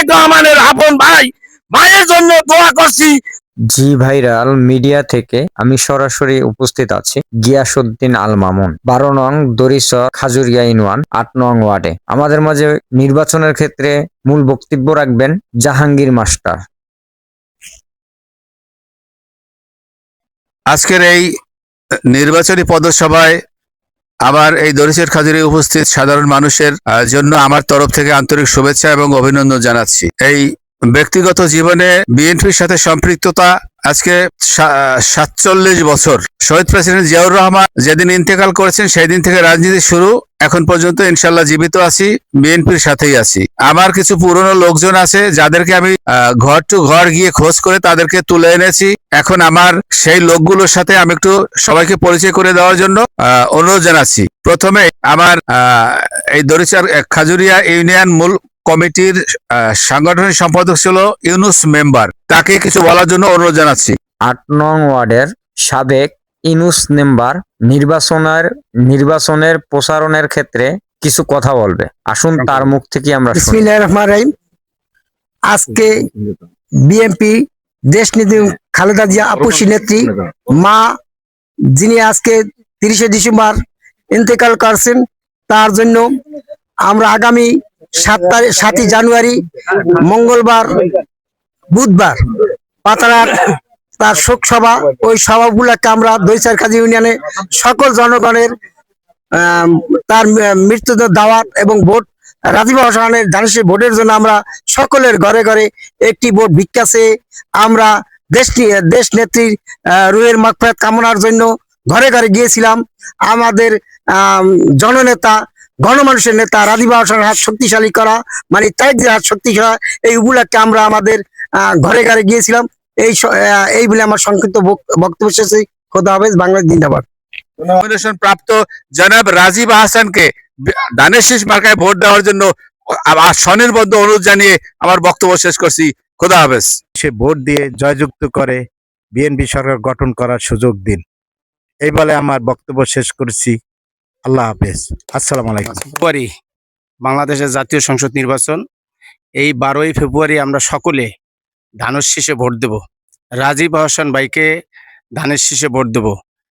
তারেক রহমানের আপন ভাই ভাইয়ের জন্য দোয়া করছি। জি ভাইরাল মিডিয়া থেকে আমি সরাসরি উপস্থিত আছি গিয়াসুদ্দিন আল মামুন বারো নং দরিসর খাজুরিয়া ইনওয়ান আট নং ওয়ার্ডে। আমাদের মাঝে নির্বাচনের ক্ষেত্রে মূল বক্তব্য রাখবেন জাহাঙ্গীর মাস্টার। আজকের এই নির্বাচনী পদসভায় আমার এই দরিচের খাজুরি উপস্থিত সাধারণ মানুষের জন্য আমার তরফ থেকে আন্তরিক শুভেচ্ছা এবং অভিনন্দন জানাচ্ছি। এই ব্যক্তিগত জীবনে বিএনপির সাথে সম্পৃক্ততা আজকে সাতচল্লিশ বছর। শহীদ প্রেসিডেন্ট জিয়াউর রহমান যেদিন ইন্তেকাল করেছেন সেই দিন থেকে রাজনীতি শুরু। এখন পর্যন্ত ইনশাল্লাহ জীবিত আছি, বিএনপির সাথেই আছি। আমার কিছু পুরনো লোকজন আছে, যাদেরকে আমি ঘর টু ঘর গিয়ে খোঁজ করে তাদেরকে তুলে এনেছি। এখন আমার সেই লোকগুলোর সাথে আমি একটু সবাইকে পরিচয় করে দেওয়ার জন্য অনুরোধ জানাচ্ছি। প্রথমে আমার এই দরিচার খাজুরিয়া ইউনিয়ন মূল কমিটির সাংগঠনিক সম্পাদক ছিল ইউনুস মেম্বার। তাকে কিছু বলার জন্য অনুরোধ জানাচ্ছি। আট নং ওয়ার্ডের সাবেক ইনুস মেম্বার নির্বাচনের নির্বাচনের প্রচারণের ক্ষেত্রে কিছু কথা বলবে। আসুন তার মুখ থেকে আমরা আজকে বিএনপি দেশ নীতি খালেদা জিয়া আপসী নেত্রী মা যিনি আজকে তিরিশে ডিসেম্বর ইন্তেকাল করছেন তার জন্য আমরা আগামী সাত তারিখ সাতই জানুয়ারি মঙ্গলবার বুধবার পাতারার তার শোক সভা ওই সভাগুলোকে আমরা দৈচার কাজী ইউনিয়নে সকল জনগণের তার মৃত্যুদের দাওয়াত এবং ভোট রাজীব হাসানের ধানেশের ভোটের জন্য আমরা সকলের ঘরে ঘরে একটি ভোট ভিক্ষাছে আমরা দেশ দেশ নেত্রীর আহ, রুহের মাকফাত কামনার জন্য ঘরে ঘরে গিয়েছিলাম। আমাদের জননেতা গণমানুষের নেতা রাজীব হাসানের হাত শক্তিশালী করা মানে তাইদের হাত শক্তিশালী এই উপলক্ষে আমরা আমাদের ঘরে ঘরে গিয়েছিলাম। এই স- আহ, এই বলে আমার সংক্ষিপ্ত বক- বক্তব্য শেষে খোদা হবে। বাংলাদেশ জিন্দাবাদ। নমিনেশন প্রাপ্ত জনাব রাজীব আহসানকে ধানের শীষ মার্কায় ভোট দেওয়ার জন্য স্বনির্বদ্ধ অনুরোধ জানিয়ে আমার বক্তব্য শেষ করছি। খোদা হাফেজ। সে ভোট দিয়ে জয়যুক্ত করে বিএনপি সরকার গঠন করার সুযোগ দিন। এই বলে আমার বক্তব্য শেষ করছি। আল্লাহ হাফেজ। আসসালাম আলাইকুম। ফেব্রুয়ারি বাংলাদেশের জাতীয় সংসদ নির্বাচন। এই বারোই ফেব্রুয়ারি আমরা সকলে ধানের শীষে ভোট দেব। রাজীব হাসান ভাইকে ধানের শীষে ভোট দেব।